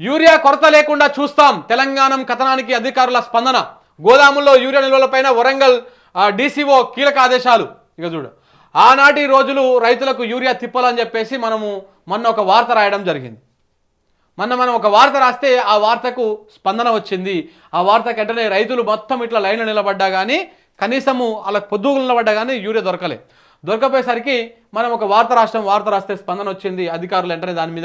Urea కొరత లేకుండా చూస్తాం. తెలంగాణ కథనానికి అధికారుల స్పందన. గోదాముల్లో యూరియా నిల్వలపైన వరంగల్ డీసీఓ కీలక ఆదేశాలు. ఇక చూడు. ఆనాటి రోజులు రైతులకు యూరియా తిప్పాలని చెప్పేసి మనము మొన్న ఒక వార్త రాయడం జరిగింది. మొన్న మనం ఒక వార్త రాస్తే ఆ వార్తకు స్పందన వచ్చింది. ఆ వార్త వెంటనే రైతులు మొత్తం ఇట్లా లైన్లో నిలబడ్డా కానీ కనీసము అలా పొద్దుగులు నిలబడ్డా కానీ యూరియా దొరకలే. దొరకపోయేసరికి మనం ఒక వార్త రాష్ట్రం వార్త రాస్తే స్పందన వచ్చింది అధికారులు వెంటనే దాని మీద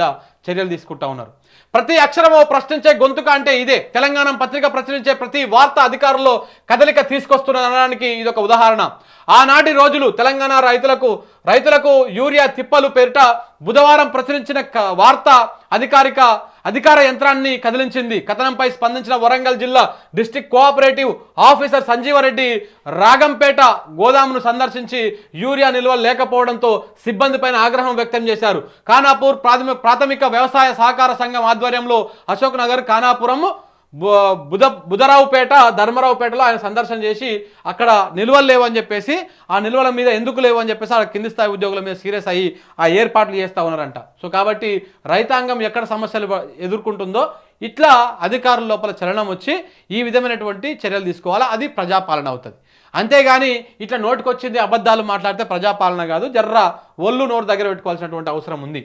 చర్యలు తీసుకుంటా ఉన్నారు. ప్రతి అక్షరము ప్రశ్నించే గొంతుక అంటే ఇదే. తెలంగాణ పత్రిక ప్రచురించే ప్రతి వార్త అధికారుల్లో కదలిక తీసుకొస్తున్నడానికి ఇది ఒక ఉదాహరణ. ఆనాటి రోజులు తెలంగాణ రైతులకు రైతులకు యూరియా తిప్పలు పేరిట బుధవారం ప్రచురించిన క- వార్త అధికారిక అధికార యంత్రాన్ని కదిలించింది. కథనంపై స్పందించిన వరంగల్ జిల్లా district cooperative officer Sanjeevareddy Ragampet గోదామును సందర్శించి యూరియా నిల్వ లేకపోవడంతో సిబ్బంది పైన ఆగ్రహం వ్యక్తం చేశారు. ఖానాపూర్ ప్రాథమిక ప్రాథమిక వ్యవసాయ సహకార సంఘం ఆధ్వర్యంలో అశోక్ నగర్ ఖానాపురం బుధ బుధరావుపేట ధర్మరావుపేటలో ఆయన సందర్శన చేసి అక్కడ నిల్వలు లేవని చెప్పేసి ఆ నిల్వల మీద ఎందుకు లేవు అని చెప్పేసి ఆ కింది స్థాయి ఉద్యోగుల మీద సీరియస్ అయ్యి ఆ ఏర్పాట్లు చేస్తూ ఉన్నారంట. సో కాబట్టి రైతాంగం ఎక్కడ సమస్యలు ఎదుర్కొంటుందో ఇట్లా అధికారుల లోపల చలనం వచ్చి ఈ విధమైనటువంటి చర్యలు తీసుకోవాలా? అది ప్రజాపాలన అవుతుంది. అంతేగాని ఇట్లా నోటికొచ్చింది అబద్ధాలు మాట్లాడితే ప్రజాపాలన కాదు జర్ర ఒళ్ళు నోరు దగ్గర పెట్టుకోవాల్సినటువంటి అవసరం ఉంది.